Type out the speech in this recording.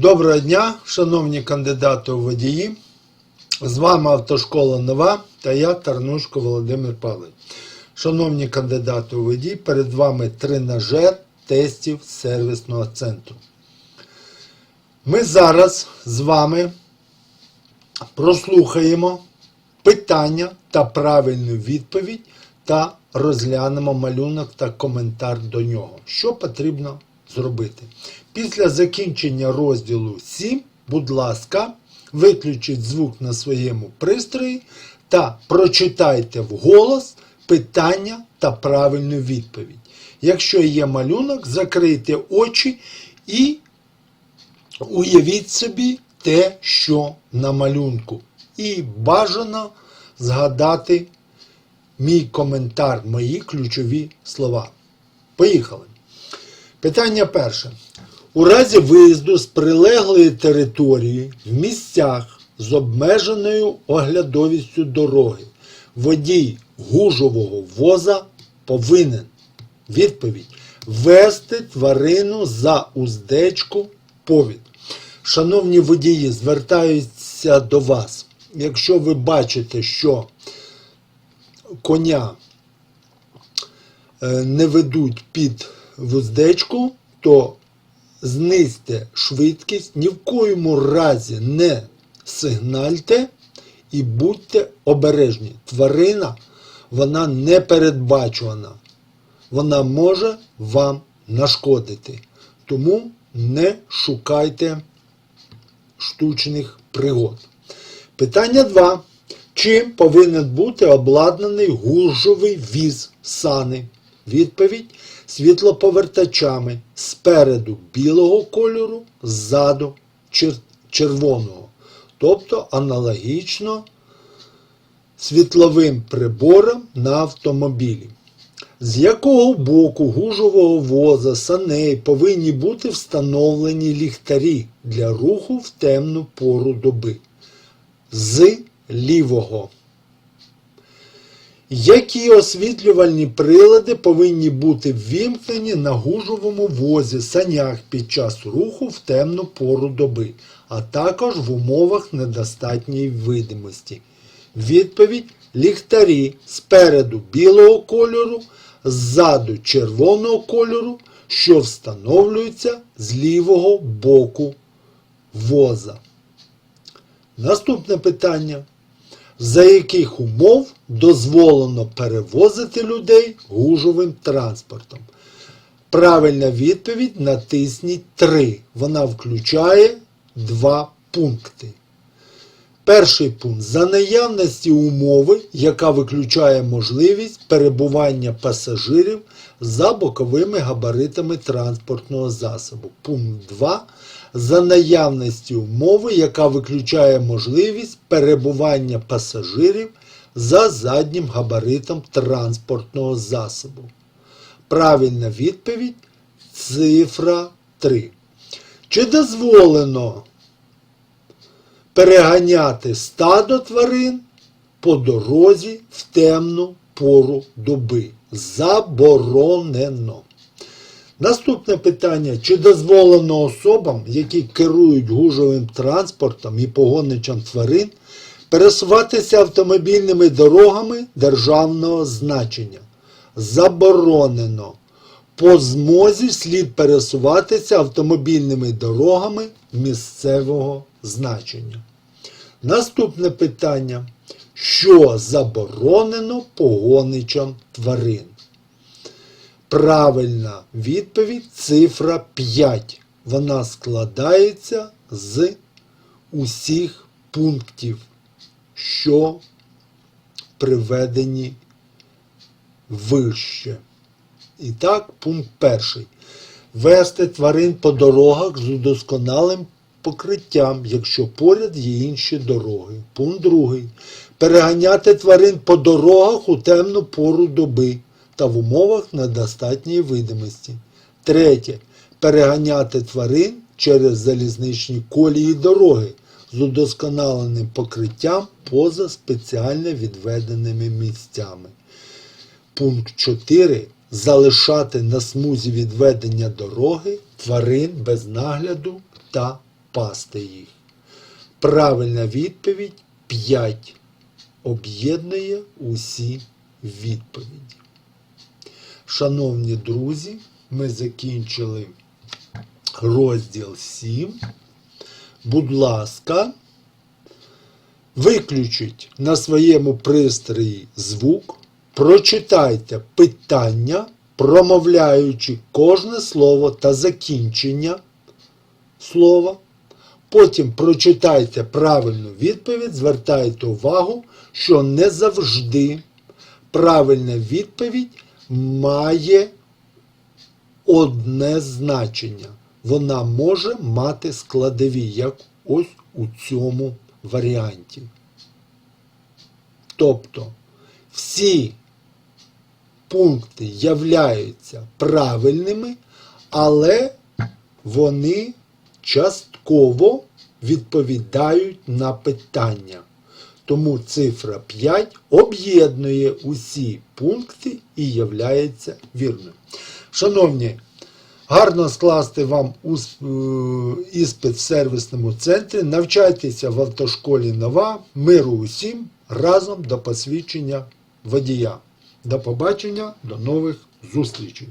Доброго дня, шановні кандидати у водії. З вами Автошкола Нова та я Тарнушко Володимир Павлович. Шановні кандидати у водії, перед вами тренажер тестів сервісного центру. Ми зараз з вами прослухаємо питання та правильну відповідь та розглянемо малюнок та коментар до нього. Що потрібно зробити? Після закінчення розділу 7, будь ласка, виключіть звук на своєму пристрої та прочитайте вголос питання та правильну відповідь. Якщо є малюнок, закрийте очі і уявіть собі те, що на малюнку. І бажано згадати мій коментар, мої ключові слова. Поїхали. Питання перше. У разі виїзду з прилеглої території в місцях з обмеженою оглядовістю дороги водій гужового воза повинен відповідь вести тварину за уздечку повід. Шановні водії, звертаюся до вас. Якщо ви бачите, що коня е, не ведуть під вуздечку, то знизьте швидкість, ні в коєму разі не сигнальте і будьте обережні. Тварина, вона не передбачувана. Вона може вам нашкодити. Тому не шукайте штучних пригод. Питання 2. Чим повинен бути обладнаний гужовий віз сани? Відповідь світлоповертачами спереду білого кольору, ззаду чер- червоного. Тобто аналогічно світловим приборам на автомобілі. З якого боку гужового воза саней повинні бути встановлені ліхтарі для руху в темну пору доби? З лівого. Які освітлювальні прилади повинні бути ввімкнені на гужовому возі санях під час руху в темну пору доби, а також в умовах недостатньої видимості? Відповідь ліхтарі спереду білого кольору, ззаду червоного кольору, що встановлюються з лівого боку воза. Наступне питання. За яких умов дозволено перевозити людей гужовим транспортом? Правильна відповідь натисніть 3. Вона включає два пункти. Перший пункт. За наявності умови, яка виключає можливість перебування пасажирів за боковими габаритами транспортного засобу. Пункт 2. За наявності умови, яка виключає можливість перебування пасажирів за заднім габаритом транспортного засобу. Правильна відповідь цифра 3. Чи дозволено переганяти стадо тварин по дорозі в темну пору доби? Заборонено. Наступне питання: чи дозволено особам, які керують гужовим транспортом і погоничам тварин, пересуватися автомобільними дорогами державного значення? Заборонено. По змозі слід пересуватися автомобільними дорогами місцевого значення. Наступне питання: що заборонено погоничам тварин? Правильна відповідь цифра 5. Вона складається з усіх пунктів, що приведені вище. І так, пункт перший. Вести тварин по дорогах з удосконалим покриттям, якщо поряд є інші дороги. Пункт другий. Переганяти тварин по дорогах у темну пору доби та в умовах недостатньої видимості. Третє. Переганяти тварин через залізничні колії дороги з удосконаленим покриттям поза спеціально відведеними місцями. Пункт 4. Залишати на смузі відведення дороги тварин без нагляду та співпасти їх. Правильна відповідь 5. Об'єднує усі відповіді. Шановні друзі, ми закінчили розділ 7. Будь ласка, виключіть на своєму пристрої звук, прочитайте питання, промовляючи кожне слово та закінчення слова. Потім прочитайте правильну відповідь, звертайте увагу, що не завжди правильна відповідь має одне значення. Вона може мати складові, як ось у цьому варіанті. Тобто всі пункти являються правильними, але вони частково відповідають на питання. Тому цифра 5 об'єднує усі пункти і являється вірною. Шановні, гарно скласти вам е, іспит в сервісному центрі. Навчайтеся в автошколі Нова. Миру усім разом до посвідчення водія. До побачення, до нових зустрічей.